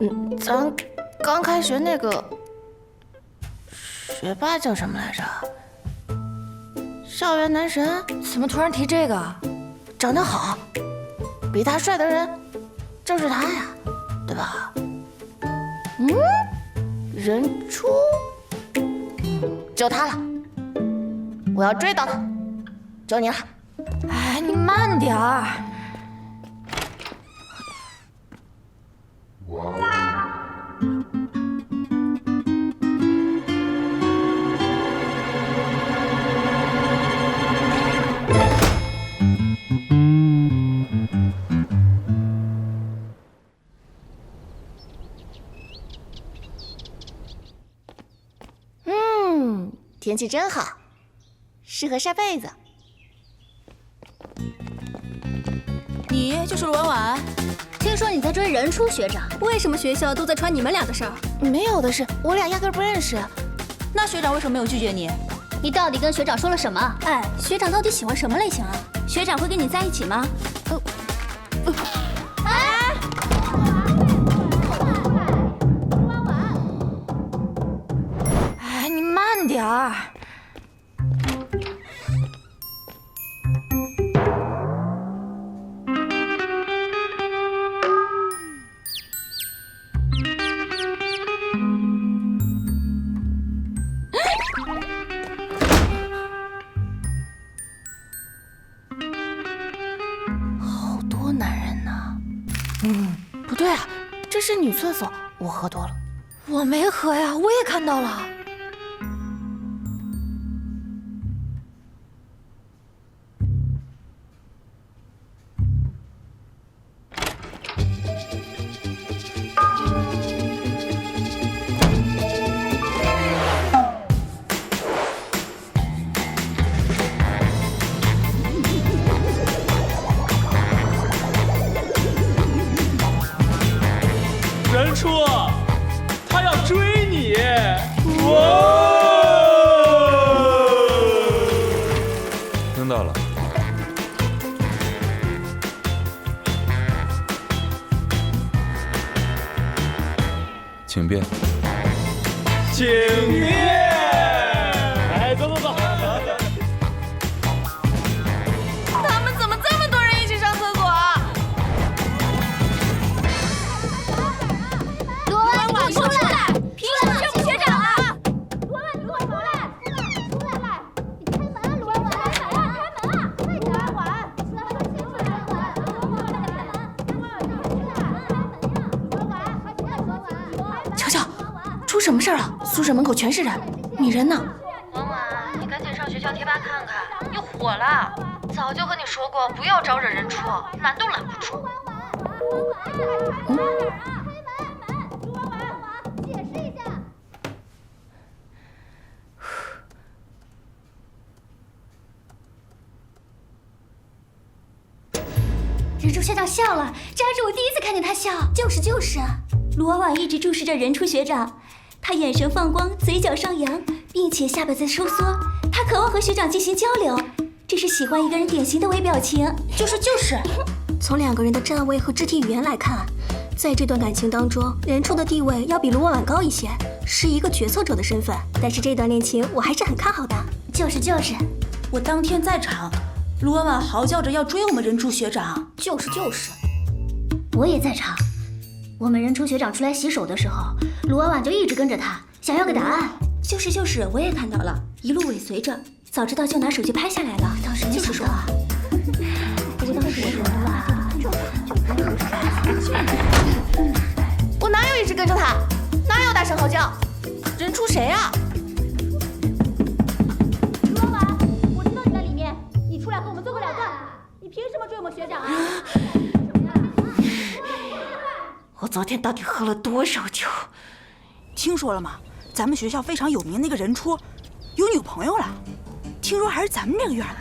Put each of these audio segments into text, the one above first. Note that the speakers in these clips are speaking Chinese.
嗯，咱刚开学那个学霸叫什么来着？校园男神，怎么突然提这个？长得好，比他帅的人正是他呀，对吧？嗯，任初，就他了，我要追到他，就你了。哎，你慢点儿。嗯，天气真好，适合晒被子。你就是陆婉婉，听说你在追任初学长，为什么学校都在传你们俩的事儿？没有的事，我俩压根不认识。那学长为什么没有拒绝你？你到底跟学长说了什么？哎，学长到底喜欢什么类型啊？学长会跟你在一起吗？嗯，不对啊，这是女厕所，我喝多了。我没喝呀，我也看到了。任初，他要追你！哇！听到了，请便。请便。什么事儿了？宿舍门口全是人，你人呢？婉婉，你赶紧上学校贴吧看看，你火了！早就跟你说过，不要招惹人初，拦都拦不住。开门！罗婉，解释一下。任初学长笑了，这还是我第一次看见他笑。就是就是，罗婉一直注视着任初学长，他眼神放光，嘴角上扬，并且下巴在收缩，他渴望和学长进行交流，这是喜欢一个人典型的微表情。就是就是，从两个人的站位和肢体语言来看，在这段感情当中，任初的地位要比卢婉婉高一些，是一个决策者的身份。但是这段恋情我还是很看好的。就是就是，我当天在场，卢婉婉嚎叫着要追我们任初学长。就是就是，我也在场。我们任初学长出来洗手的时候，卢婉婉就一直跟着他，想要个答案。就是就是，我也看到了，一路尾随着，早知道就拿手机拍下来了。当时你想说啊？不过当时我什么啊？我哪有一直跟着他？哪有大声嚎叫？人出谁啊？罗婉，我知道你在里面，你出来和我们做个了断。你凭什么追我们学长啊？我昨天到底喝了多少酒？听说了吗？咱们学校非常有名那个人初，有女朋友了，听说还是咱们这个院的。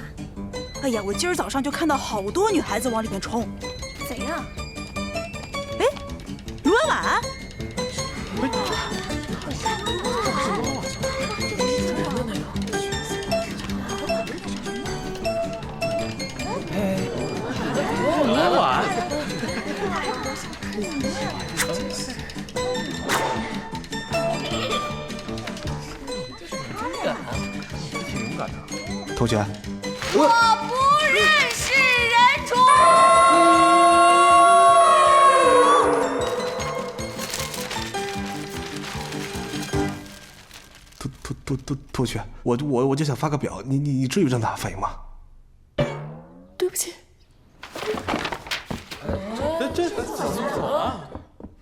哎呀，我今儿早上就看到好多女孩子往里面冲。谁呀？哎，卢婉婉，婉婉，同学，我不认识人畜。同同同同同学，我就我我就想发个表，你你你至于这么大反应吗？